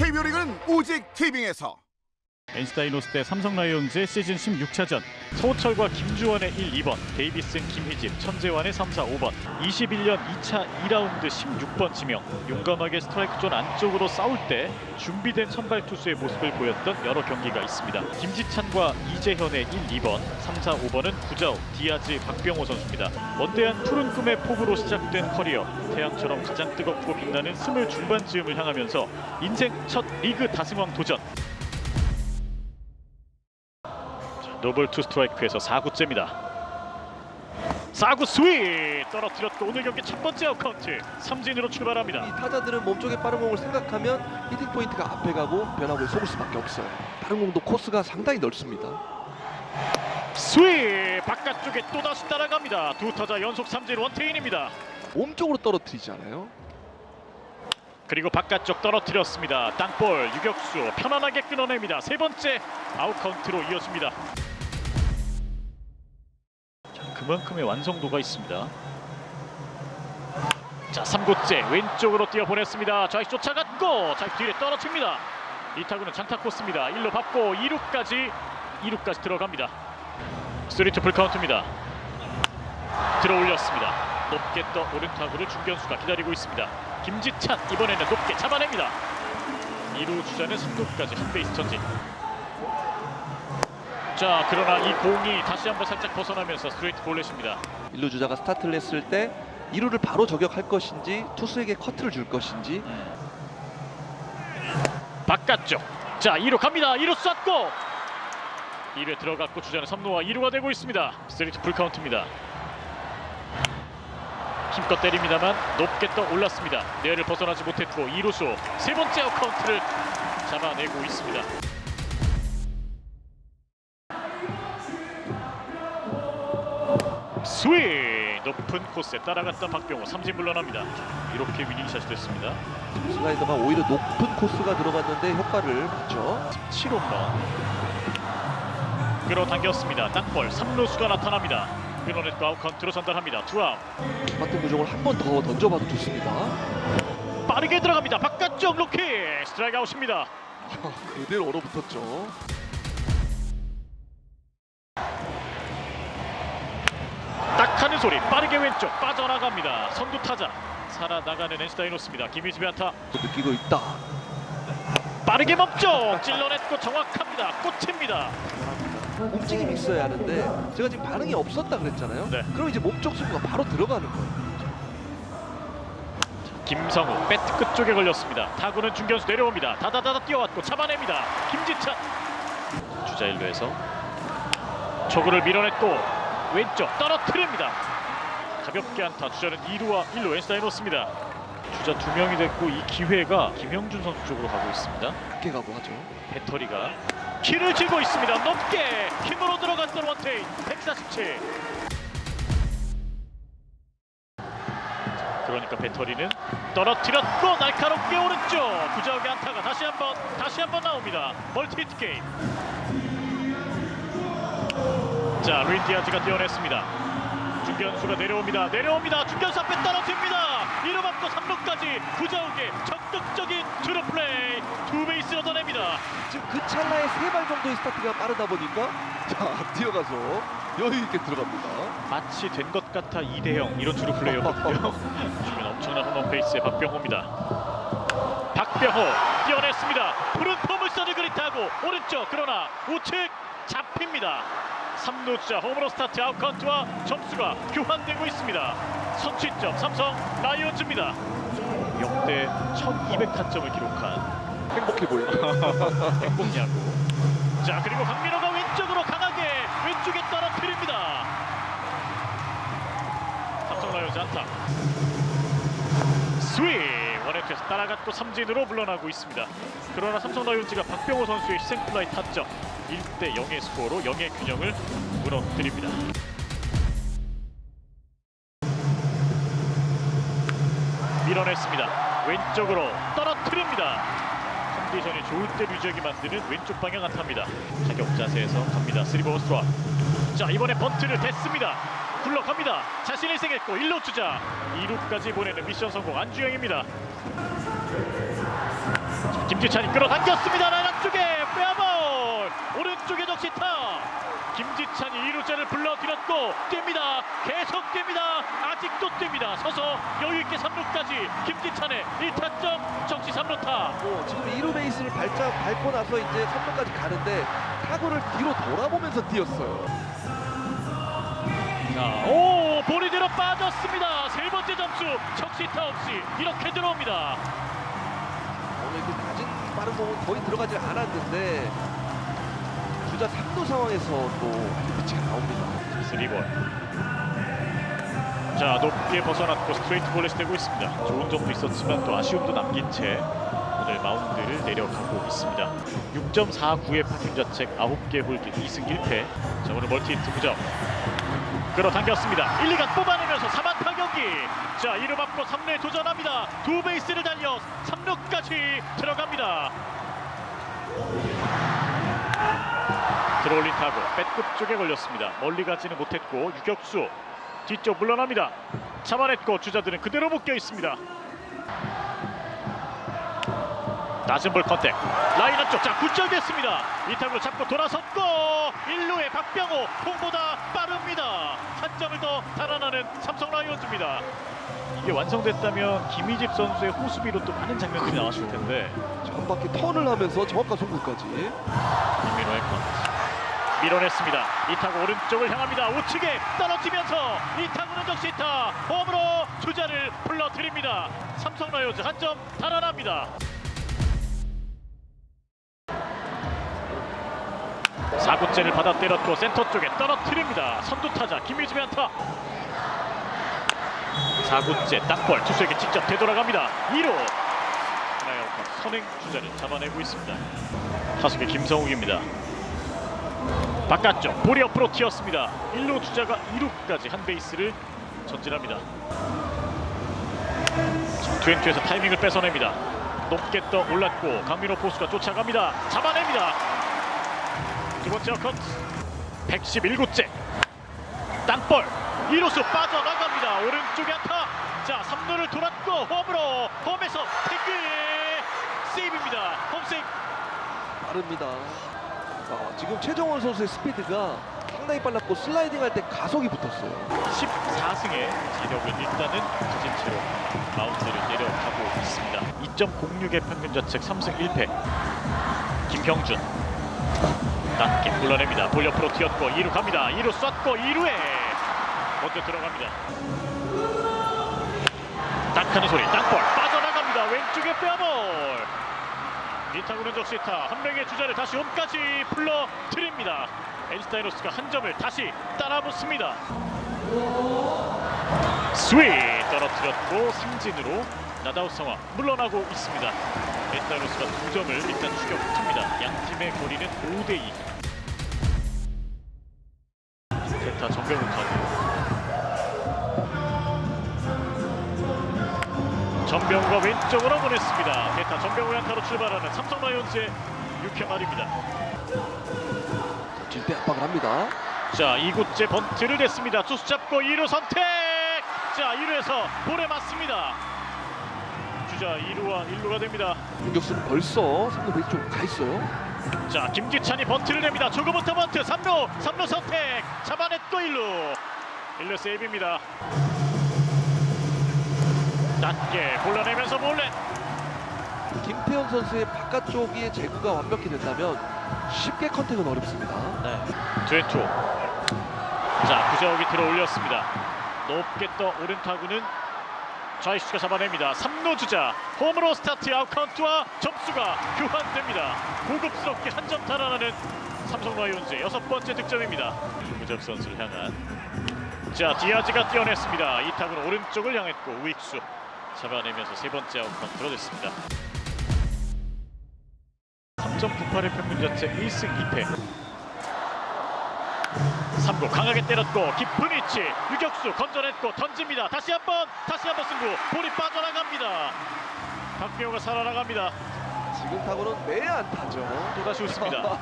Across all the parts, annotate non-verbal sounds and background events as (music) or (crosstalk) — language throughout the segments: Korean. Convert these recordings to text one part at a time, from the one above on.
KBO 리그는 오직 티빙에서 엔스타이노스 대 삼성 라이온즈의 시즌 16차전. 서호철과 김주원의 1, 2번 데이비슨, 김희진, 천재환의 3, 4, 5번. 21년 2차 2라운드 16번 지명 용감하게 스트라이크 존 안쪽으로 싸울 때 준비된 선발 투수의 모습을 보였던 여러 경기가 있습니다. 김지찬과 이재현의 1, 2번 3, 4, 5번은 구자우, 디아즈, 박병호 선수입니다. 원대한 푸른 꿈의 폭으로 시작된 커리어 태양처럼 가장 뜨겁고 빛나는 스물 중반쯤을 향하면서 인생 첫 리그 다승왕 도전 노블 투 스트라이크에서 4구째입니다. 4구 스윗 떨어뜨렸고 오늘 경기 첫 번째 아웃카운트 삼진으로 이 출발합니다. 타자들은 몸쪽의 빠른 공을 생각하면 히팅 포인트가 앞에 가고 변화구에 속을 수밖에 없어요. 빠른 공도 코스가 상당히 넓습니다. 스윗 바깥쪽에 또다시 따라갑니다. 두 타자 연속 삼진 원테인입니다. 몸쪽으로 떨어뜨리지 않아요. 그리고 바깥쪽 떨어뜨렸습니다. 땅볼 유격수 편안하게 끊어냅니다. 세 번째 아웃 카운트로 이어집니다. 자, 그만큼의 완성도가 있습니다. 자, 3구째 왼쪽으로 뛰어 보냈습니다. 좌익 쫓아갔고 좌익 뒤에 떨어집니다. 이 타구는 장타 코스입니다. 1루 받고 2루까지 2루까지 들어갑니다. 스트리트 풀카운트입니다. 들어 올렸습니다. 높게 떠 오른 타구를 중견수가 기다리고 있습니다. 김지찬 이번에는 높게 잡아냅니다. 2루 주자는 3루까지 한 베이스 전진. 자 그러나 이 공이 다시 한번 살짝 벗어나면서 스트레이트 볼넷입니다. 일루 주자가 스타트를 했을 때 2루를 바로 저격할 것인지 투수에게 커트를 줄 것인지 바깥쪽. 자 2루 갑니다. 2루 쐈고 2루에 들어갔고 주자는 3루와 2루가 되고 있습니다. 스트레이트 풀 카운트입니다. 힘껏 때립니다만 높게 떠 올랐습니다. 내야를 벗어나지 못했고 2루수 세 번째 아웃 카운트를 잡아내고 있습니다. 스윙 높은 코스에 따라갔던 박병호 삼진 물러납니다. 이렇게 위닝샷이 됐습니다. 슬라이더가 오히려 높은 코스가 들어갔는데 효과를 봤죠. 7홈런 끌어당겼습니다. 땅볼 3루수가 나타납니다. 끊어냈고 아웃카운트로 전달합니다. 투아웃 같은 구종을 한 번 더 던져봐도 좋습니다. 빠르게 들어갑니다. 바깥쪽 로키 스트라이크 아웃입니다. 그대로 얼어붙었죠. 소리 빠르게 왼쪽 빠져나갑니다. 선두 타자 살아나가는 엔스타이노스입니다. 김희집의 안타 느끼고 있다. 빠르게 멈쪽 찔러냈고 정확합니다. 꽂힙니다. 움직임이 있어야 하는데 제가 지금 반응이 없었다 그랬잖아요. 네. 그럼 이제 몸쪽 승부가 바로 들어가는 거예요. 김성우 배트 끝쪽에 걸렸습니다. 타구는 중견수 내려옵니다. 다다다다 뛰어왔고 잡아냅니다. 김지찬 주자 1루에서 초구를 밀어냈고 왼쪽 떨어뜨립니다. 가볍게 안타 주자는 2루와 1루 왼스타에 놓습니다. 주자 두 명이 됐고 이 기회가 김영준 선수 쪽으로 가고 있습니다. 낮게 가고 하죠. 배터리가 키를 쥐고 있습니다. 높게 힘으로 들어갔던 원테인 147. 그러니까 배터리는 떨어뜨렸고 날카롭게 오른쪽 구자욱의 안타가 다시 한번 다시 한번 나옵니다. 멀티 히트 게임. 자 루인 디아즈가 뛰어냈습니다. 중견수가 내려옵니다. 내려옵니다. 중견수 앞에 떨어집니다. 1루 맞고 3루까지 구자욱의 적극적인 주루 플레이 두 베이스 얻어냅니다. 지금 그 찰나에 세 발 정도의 스타트가 빠르다 보니까 자 뛰어가서 여유 있게 들어갑니다. 마치 된 것 같아 2대0 이런 주루 플레이였거든요. (laughs) 주면 엄청난 홈런 페이스의 박병호입니다. 박병호 뛰어냈습니다. 푸른 포물선을 그릿하고 오른쪽 그러나 우측 잡힙니다. 3루자 홈으로 스타트 아웃카운트와 점수가 교환되고 있습니다. 선취점 삼성 라이온즈입니다. 역대 1200타점을 기록한 행복해 보이네. (laughs) 행복야구. 자 그리고 강민호가 왼쪽으로 강하게 왼쪽에 떨어뜨립니다. 삼성 라이온즈 안타. 스윙 원앤투에서 따라갔고 삼진으로 물러나고 있습니다. 그러나 삼성 라이온즈가 박병호 선수의 희생플라이 타점 1대 0의 스코어로 영의 균형을 무너뜨립니다. 밀어냈습니다. 왼쪽으로 떨어뜨립니다. 컨디션이 좋을 때 류지혁이 만드는 왼쪽 방향 안타입니다. 타격 자세에서 갑니다. 스리버 스 트라. 자 이번에 번트를 댔습니다. 굴러갑니다. 자신을 생겼고 1루 주자 2루까지 보내는 미션 성공 안주영입니다. 자, 김지찬이 끌어당겼습니다. 라인 쪽에 페어볼 오른쪽에 적시 타. 김지찬이 2루자를 불러들였고 뜁니다. 계속 뜁니다. 아직도 뜁니다. 서서 여유 있게 3루까지 김지찬의 1타점 적시 3루타. 어, 지금 2루 베이스를 발자, 밟고 나서 이제 3루까지 가는데 타구를 뒤로 돌아보면서 뛰었어요. 자, 오 볼이 뒤로 빠졌습니다. 세 번째 점수 적시타 없이 이렇게 들어옵니다. 오늘 그 낮은 빠른 공은 거의 들어가지 않았는데 주자 3루 상황에서 또 피치가 나옵니다. 3볼. 자 높게 벗어났고 스트레이트 볼넷이 되고 있습니다. 좋은 점도 있었지만 또 아쉬움도 남긴 채 오늘 마운드를 내려가고 있습니다. 6.49의 평균 자책 9개 홀드 2승 1패. 자 오늘 멀티 부점. 끌어당겼습니다. 1, 2간 뽑아내면서 3안타 경기. 자 1루 맞고 3루에 도전합니다. 두 베이스를 달려 3루까지 들어갑니다. 들어올린 타구 배꼽 쪽에 걸렸습니다. 멀리 가지는 못했고 유격수 뒤쪽 물러납니다. 잡아냈고 주자들은 그대로 묶여 있습니다. 낮은 볼 컨택 라인 안쪽 자 굴절됐습니다. 이 타구를 잡고 돌아섰고 1루에 박병호 홍보다 빠릅니다. 한 점을 더 달아나는 삼성 라이온즈입니다. 이게 완성됐다면 김희집 선수의 호수비로 또 많은 장면들이 나왔을 텐데 한 바퀴 턴을 하면서 정확한 송구까지. 김민호의 컨트 밀어냈습니다. 이 타구 오른쪽을 향합니다. 우측에 떨어지면서 이 타구는 적시타 홈으로 주자를 불러드립니다. 삼성 라이온즈 한 점 달아납니다. 사구째를 받아 때렸고 센터 쪽에 떨어뜨립니다. 선두 타자 김유진의 안타. 사구째 땅볼 투수에게 직접 되돌아갑니다. 2루 하나의 선행 주자를 잡아내고 있습니다. 타석의 김성욱입니다. 바깥쪽 볼이 옆으로 튀었습니다. 1루 주자가 2루까지 한 베이스를 전진합니다. 트웬투에서 타이밍을 뺏어냅니다. 높게 떠 올랐고 강민호 포수가 쫓아갑니다. 잡아냅니다. 두 번째 어컷 111구째 땅볼 2루수 빠져나갑니다. 오른쪽에 안타 자 3루를 돌았고 홈으로 홈에서 태그 세이브입니다. 홈세이브 빠릅니다. 어, 지금 최정원 선수의 스피드가 상당히 빨랐고 슬라이딩 할 때 가속이 붙었어요. 14승의 기력을 일단은 가진 채로 마운드를 내려가고 있습니다. 2.06의 평균 자책 3승 1패. 김형준 낮게 불러냅니다. 볼 옆으로 튀었고 2루 갑니다. 2루 쐈고 2루에 먼저 들어갑니다. 딱 하는 소리 땅볼 빠져나갑니다. 왼쪽에 빼볼. 이 타구는 적시타 한 명의 주자를 다시 홈까지 불러드립니다. 엔스타이노스가 한 점을 다시 따라붙습니다. 스윗 떨어뜨렸고 승진으로 나다웃 상황 물러나고 있습니다. 엔타이노스가 두 점을 일단 추격합니다. 양 팀의 거리는 5대2. 대타 정병훈 카드. 전병우가 왼쪽으로 보냈습니다. 대타 전병우 안타로 출발하는 삼성 라이온즈의 6회 말입니다. 질대 압박을 합니다. 자, 2구째 번트를 냈습니다. 투수 잡고 2루 선택. 자, 2루에서 볼에 맞습니다. 주자 2루와 1루가 됩니다. 공격수는 벌써 3루 베이스 쪽으로 가 있어요. 자, 김기찬이 번트를 냅니다. 조금부터 번트 3루, 3루 선택. 잡아냈고 1루. 1루 세이브입니다. 낮게 골라내면서 몰래 김태현 선수의 바깥쪽의 제구가 완벽히 된다면 쉽게 컨택은 어렵습니다. 네. 트웬투. 자, 구자욱이 들어 올렸습니다. 높게 떠 오른 타구는 좌이수가 잡아냅니다. 3루 주자 홈으로 스타트 아웃카운트와 점수가 교환됩니다. 고급스럽게 한 점 달아나는 삼성 라이온즈 여섯 번째 득점입니다. 구자욱 선수를 향한 자 디아즈가 뛰어냈습니다. 이 타구는 오른쪽을 향했고 우익수 잡아내면서 세 번째 아웃카운트로 됐습니다. 3.98의 평균 자체 1승 2패 3구 강하게 때렸고 깊은 위치 유격수 건져냈고 던집니다 다시 한번 다시 한번 승부 볼이 빠져나갑니다 박병호가 살아나갑니다 지금 타구는 매 안 타죠. 또다시 웃습니다 (laughs)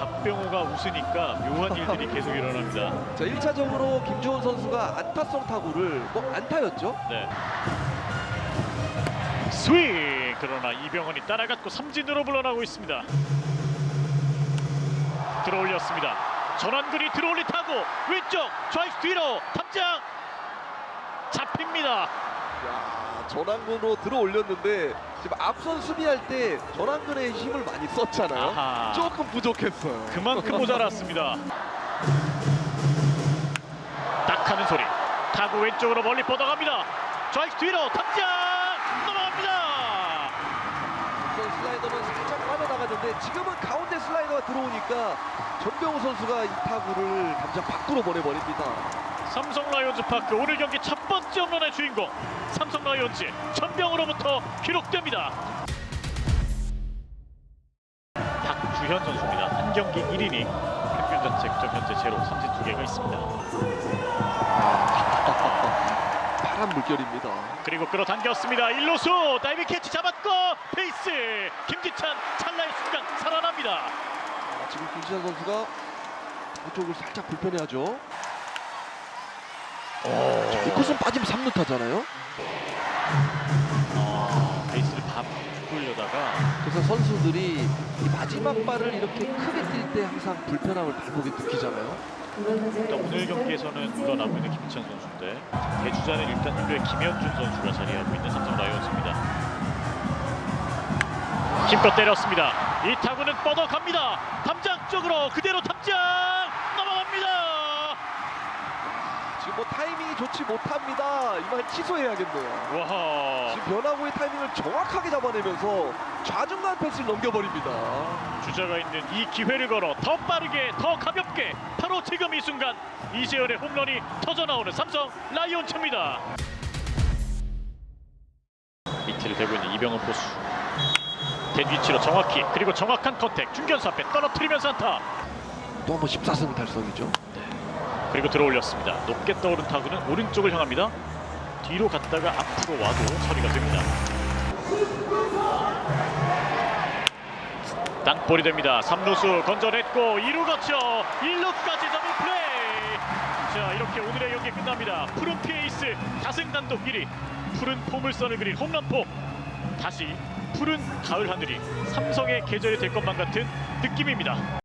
박병호가 웃으니까 묘한 일들이 계속 일어납니다 자, 1차적으로 김주원 선수가 안타성 타구를 뭐 안타였죠? 네 스윙 그러나 이병헌이 따라갔고 삼진으로 물러나고 있습니다. 들어올렸습니다. 전환근이 들어올리 타고 왼쪽 좌익 뒤로 탑장 잡힙니다. 야, 전환근으로 들어 올렸는데 지금 앞선 수비할 때 전환근의 힘을 많이 썼잖아요. 아하. 조금 부족했어요. 그만큼 모자랐습니다. 딱 하는 소리. 타고 왼쪽으로 멀리 뻗어갑니다. 좌익 뒤로 탑장 넘어갑니다. 앞선 슬라이더는 살짝 빠져나갔는데 지금은 가운데 슬라이더가 들어오니까 전병우 선수가 이 타구를 당장 밖으로 보내버립니다. 삼성 라이온즈 파크 오늘 경기 첫 번째 홈런의 주인공 삼성 라이온즈 전병으로부터 기록됩니다. 박주현 선수입니다. 한 경기 1이닝 평균 자책점 현재 제로 삼진 두 개가 있습니다. 파란 물결입니다. 그리고 끌어당겼습니다. 1루수 다이빙 캐치 잡았고 페이스 김기찬 찰나의 순간 살아납니다. 아, 지금 김시현 선수가 이쪽을 살짝 불편해하죠. 이 코스는 빠지면 3루 타잖아요. 어, 베이스를 바꾸려다가 그래서 선수들이 이 마지막 발을 이렇게 크게 뛸 때 항상 불편함을 발목에 느끼잖아요. 오늘 경기에서는 물러나고 있는 김찬 선수인데 대주자는 일단 1루에 김현준 선수가 자리하고 있는 삼성 라이온즈입니다. 힘껏 때렸습니다. 이 타구는 뻗어갑니다. 담장 쪽으로 그대로 탑장 넘어갑니다. 지금 뭐 타이밍이 좋지 못합니다. 이말 취소해야겠네요. 와 지금 변화구의 타이밍을 정확하게 잡아내면서 좌중간 패스를 넘겨버립니다. 주자가 있는 이 기회를 걸어 더 빠르게 더 가볍게 바로 지금 이 순간 이재현의 홈런이 터져 나오는 삼성 라이온즈입니다. 밑을 대고 있는 이병헌 포수 된 위치로 정확히 그리고 정확한 컨택 중견수 앞에 떨어뜨리면서 안타 또 한 번 14승 달성이죠. 그리고 들어올렸습니다. 높게 떠오른 타구는 오른쪽을 향합니다. 뒤로 갔다가 앞으로 와도 처리가 됩니다. 땅볼이 됩니다. 3루수 건져냈고 2루 거쳐 1루까지 더블 플레이. 자 이렇게 오늘의 경기 끝납니다. 푸른 피에이스 다승 단독 1위 푸른 포물선을 그린 홈런포 다시 푸른 가을 하늘이 삼성의 계절이 될 것만 같은 느낌입니다.